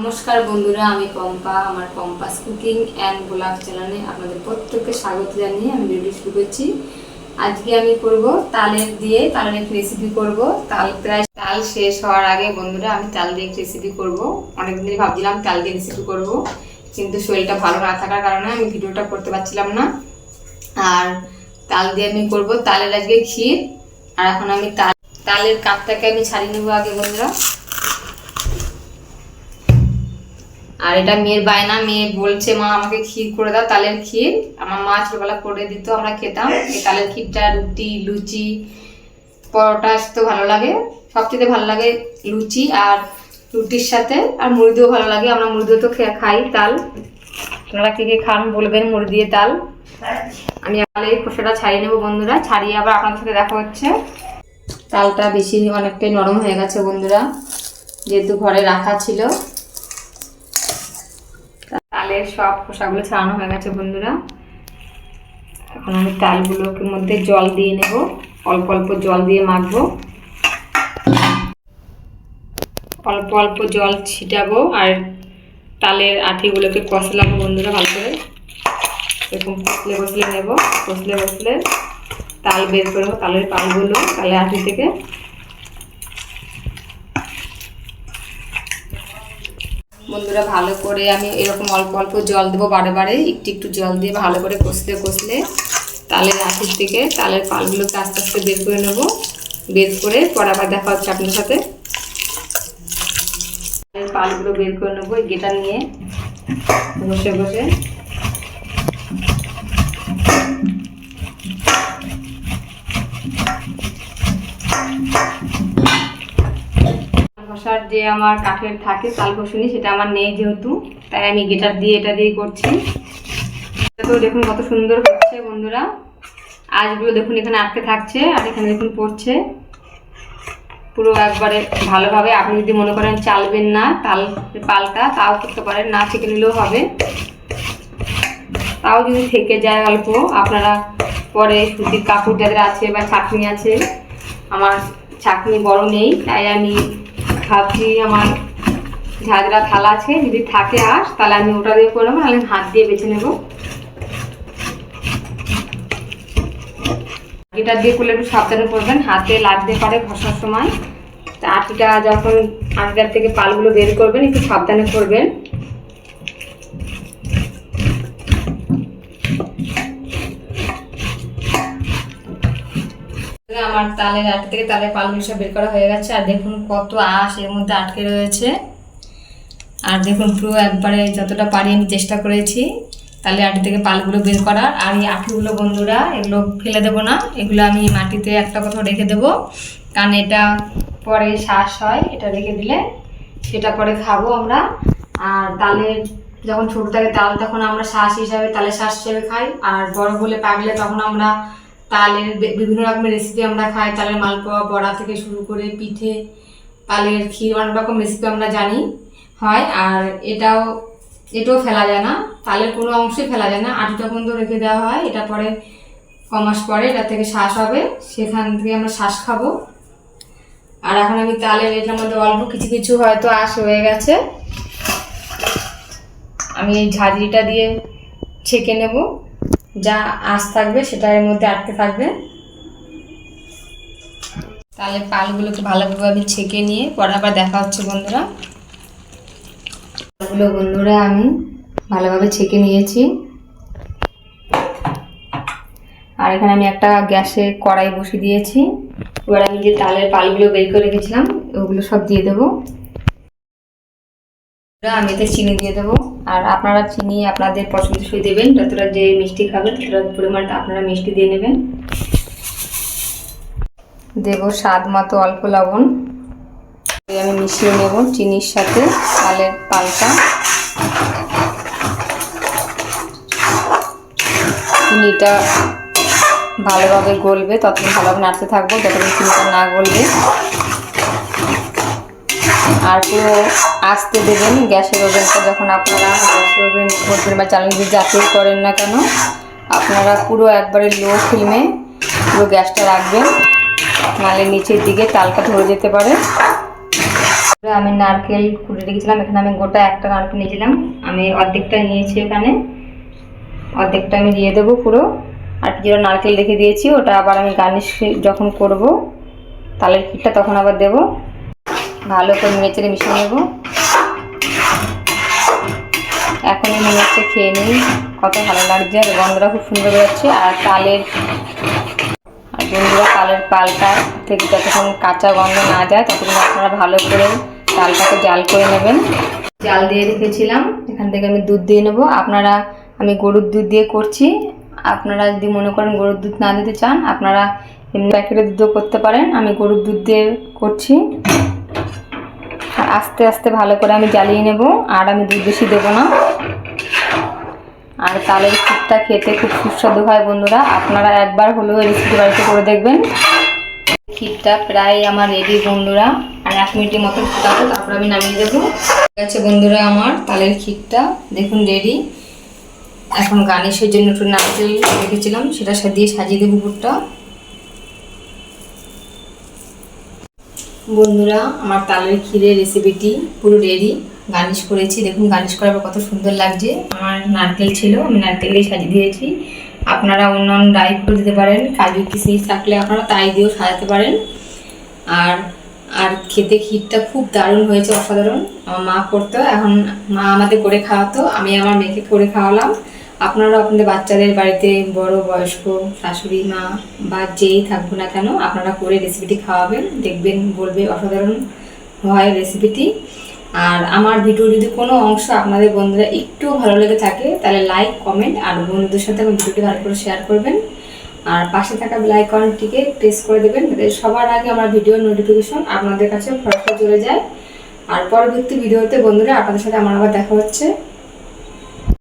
নমস্কার বন্ধুরা, আমি পম্পা, আমার পম্পাস কুকিং অ্যান্ড ব্লগ চ্যানেলে আপনাদের প্রত্যেককে স্বাগত জানিয়ে আমি ভিডিও শুরু করছি। আজকে আমি করব তালের দিয়ে তালের একটি রেসিপি করব। তাল প্রায় তাল শেষ হওয়ার আগে বন্ধুরা, আমি তাল দিয়ে রেসিপি করব। অনেকদিন ভাবছিলাম তাল দিয়ে রেসিপি করব, কিন্তু শরীরটা ভালো না থাকার কারণে আমি ভিডিওটা করতে পারছিলাম না। আর তাল দিয়ে আমি করব তালের আজকে ক্ষীর। আর এখন আমি তাল, তালের কাপটাকে আমি ছাড়িয়ে নেব আগে বন্ধুরা। আর এটা মেয়ের বায়না, মেয়ে বলছে, মা, আমাকে ক্ষীর করে দাও, তালের ক্ষীর। আমার মা ছোটবেলা করে দিত, আমরা খেতাম। এই তালের ক্ষীরটা, রুটি, লুচি, পরোটা তো ভালো লাগে। সবচেয়ে ভালো লাগে লুচি আর রুটির সাথে, আর মুড়ি দিয়েও ভালো লাগে। আমরা মুড়ি তো খে- খাই তাল। আপনারা কে কে খান বলবেন মুড়ি দিয়ে তাল। আমি তালের খোসাটা ছাড়িয়ে নেব বন্ধুরা। ছাড়িয়ে আবার আপনাদের সাথে দেখা হচ্ছে। তালটা বেশি অনেকটাই নরম হয়ে গেছে বন্ধুরা। যেহেতু ঘরে রাখা ছিল। তালের সব খোসাগুলো ছাড়ানো হয়ে গেছে বন্ধুরা। এখন আমি তালগুলোকে মধ্যে জল দিয়ে নেব। অল্প অল্প জল দিয়ে মাখবো। অল্প অল্প জল ছিটাবো আর তালের আঠিগুলোকে কষলাবো বন্ধুরা ভালো করে। এরকম কষলে কষলে নেব, কষলে কষলে তাল বের করব তালের পালগুলো তালের আঠি থেকে বন্ধুরা ভালো করে আমি এরকম অল্প অল্প জল দেবো বারে বারে, একটু একটু জল দিয়ে ভালো করে কষলে কষলে তালের আঠির থেকে তালের পালগুলোকে আস্তে আস্তে বের করে নেব। বের করে পরে আবার দেখা হচ্ছে আপনার সাথে। পালগুলো বের করে নেব গেটা নিয়ে। বসে বসে। ঘষার যে আমার কাঠের থাকে ঘষুনি, সেটা আমার নেই যেহেতু, তাই আমি গেটার দিয়ে এটা দিয়ে করছি। তো দেখুন কত সুন্দর হচ্ছে বন্ধুরা। আজগুলো দেখুন এখানে আটকে থাকছে আর এখানে দেখুন পড়ছে। পুরো একবারে ভালোভাবে, আপনি যদি মনে করেন চালবেন না তাল, পালটা, তাও করতে পারেন, না থেকে নিলেও হবে। তাও যদি থেকে যায় অল্প, আপনারা পরে সুতির কাপড় যাদের আছে বা ছাকনি আছে, আমার ছাকনি বড় নেই, তাই আমি ভাবছি আমার ঝাঁঝরা থালা আছে, যদি থাকে আস, তাহলে আমি ওটা দিয়ে করে নেব আমি হাত দিয়ে বেছে নেব। এটা দিয়ে করলে একটু সাবধানে করবেন, হাতে লাগতে পারে ঘষার সময়। তা আটিটা যখন আটিটার থেকে পালগুলো বের করবেন, একটু সাবধানে করবেন। আমার তালের আটকে থেকে তালের পালগুলো সব বের করা হয়ে গেছে। আর দেখুন কত আঁশ এর মধ্যে আটকে রয়েছে। আর দেখুন পুরো একবারে যতটা পারি আমি চেষ্টা করেছি তাহলে আটি থেকে পালগুলো বের করার। আর এই আটিগুলো বন্ধুরা, এগুলো ফেলে দেবো না। এগুলো আমি মাটিতে একটা কোথাও রেখে দেবো। কারণ এটা পরে শ্বাস হয়, এটা রেখে দিলে সেটা পরে খাব আমরা। আর তালের যখন ছোটো থাকে তাল, তখন আমরা শ্বাস হিসাবে তালে শ্বাস হিসাবে খাই। আর বড় বলে পাকলে তখন আমরা তালের বিভিন্ন রকমের রেসিপি আমরা খাই। তালের মালপোয়া, বড়া থেকে শুরু করে পিঠে, তালের ক্ষীর, অনেক রকম রেসিপি আমরা জানি, হয়। আর এটাও এটাও ফেলা যায় না। তালের কোনো অংশই ফেলা যায় না। আটিটা পর্যন্ত রেখে দেওয়া হয়। এটা পরে কমাস পরে, এটা থেকে শ্বাস হবে। সেখান থেকে আমরা শ্বাস খাব। আর এখন আমি তালের এটার মধ্যে অল্প কিছু কিছু হয়তো আশ হয়ে গেছে। আমি এই ঝাঁঝরিটা দিয়ে ছেঁকে নেব। যা আঁশ থাকবে সেটা এর মধ্যে আটকে থাকবে। তাহলে পালগুলোকে ভালোভাবে আমি ছেঁকে নিয়ে পরে আবার দেখা হচ্ছে বন্ধুরা। পালগুলো বন্ধুরা আমি ভালোভাবে ছেঁকে নিয়েছি। আর এখানে আমি একটা গ্যাসে কড়াই বসিয়ে দিয়েছি। এবার আমি যে তালের পালগুলো বের করে রেখেছিলাম, ওগুলো সব দিয়ে দেবো। আমি এতে চিনি দিয়ে দেবো। আর আপনারা চিনি আপনাদের পছন্দসই দেবেন, যতটা যে মিষ্টি খাবেন সেটার পরিমাণটা আপনারা মিষ্টি দিয়ে নেবেন। দেব স্বাদ মতো অল্প লবণ। আমি মিশিয়ে নেব চিনির সাথে তালের পালটা। চিনিটা ভালোভাবে গলবে, ততক্ষণ ভালোভাবে নাড়তে থাকব, যতক্ষণ চিনিটা না গলবে। আর পুরো আস্তে দেবেন গ্যাসের ওভেনটা যখন আপনারা গ্যাসের ওভেন করবেন বা জ্বালানি যাতেই করেন না কেন, আপনারা পুরো একবারে লো ফ্লেমে পুরো গ্যাসটা রাখবেন। নাহলে নিচের দিকে তালটা ধরে যেতে পারে। আমি নারকেল কুড়ে রেখেছিলাম, এখানে আমি গোটা একটা নারকেল নিয়েছিলাম। আমি অর্ধেকটা নিয়েছি এখানে। অর্ধেকটা আমি দিয়ে দেবো পুরো। আর যেটা নারকেল রেখে দিয়েছি, ওটা আবার আমি গার্নিশ যখন করব, তালের ক্ষীরটা তখন আবার দেব। ভালো করে নেচেড়ে মিশিয়ে নেব। এখনই মনে হচ্ছে খেয়ে নিই, কত ভালো লাগছে আর গন্ধটা খুব সুন্দর বেরোচ্ছে। আর তালের আর বন্ধুরা, তালের পালটা থেকে যতক্ষণ কাঁচা গন্ধ না যায়, ততক্ষণ আপনারা ভালো করে তালটাকে জাল করে নেবেন। জাল দিয়ে রেখেছিলাম, এখান থেকে আমি দুধ দিয়ে নেব। আপনারা আমি গরুর দুধ দিয়ে করছি। আপনারা যদি মনে করেন গরুর দুধ না দিতে চান, আপনারা এমনি প্যাকেটের দুধও করতে পারেন। আমি গরুর দুধ দিয়ে করছি। আর আস্তে আস্তে ভালো করে আমি জ্বালিয়ে নেব, আর আমি দুধ বেশি দেবো না। আর তালের ক্ষীরটা খেতে খুব সুস্বাদু হয় বন্ধুরা, আপনারা একবার হলেও রেসিপি বাড়িতে করে দেখবেন। ক্ষীরটা প্রায় আমার রেডি বন্ধুরা, আর এক মিনিটের মতো ফুটাবো, তারপর আমি নামিয়ে দেবো। ঠিক আছে বন্ধুরা আমার তালের ক্ষীরটা, দেখুন রেডি এখন গার্নিশের জন্য একটু নারকেল রেখেছিলাম, সেটা দিয়ে সাজিয়ে দেবো পুরটা বন্ধুরা, আমার তালের ক্ষীরের রেসিপিটি পুরো রেডি গার্নিশ করেছি। দেখুন গার্নিশ করার পর কত সুন্দর লাগছে। আমার নারকেল ছিল, আমি নারকেল দিয়ে সাজিয়ে দিয়েছি। আপনারা অন্যান্য ড্রাই ফ্রুট দিতে পারেন। কাজু কিশমিশ থাকলে আপনারা তাই দিয়েও সাজাতে পারেন। আর আর খেতে ক্ষীরটা খুব দারুণ হয়েছে, অসাধারণ। আমার মা করতো, এখন মা আমাদের করে খাওয়াতো, আমি আমার মেয়েকে করে খাওয়ালাম। আপনারা আপনাদের বাচ্চাদের বাড়িতে বড়, বয়স্ক, শাশুড়ি, মা বা যেই থাকব না কেন, আপনারা করে রেসিপিটি খাওয়াবেন, দেখবেন, বলবে, অসাধারণ হয় রেসিপিটি আর আমার ভিডিও যদি কোনো অংশ আপনাদের বন্ধুরা একটু ভালো লেগে থাকে, তাহলে লাইক কমেন্ট আর বন্ধুদের সাথে আমার ভিডিওটি ভালো করে শেয়ার করবেন। আর পাশে থাকা বেল প্রেস করে দেবেন সবার আগে আমার ভিডিওর নোটিফিকেশন আপনাদের কাছে ফটাফট চলে যায়। আর পরবর্তী ভিডিওতে বন্ধুরা আপনাদের সাথে আমার আবার দেখা হচ্ছে।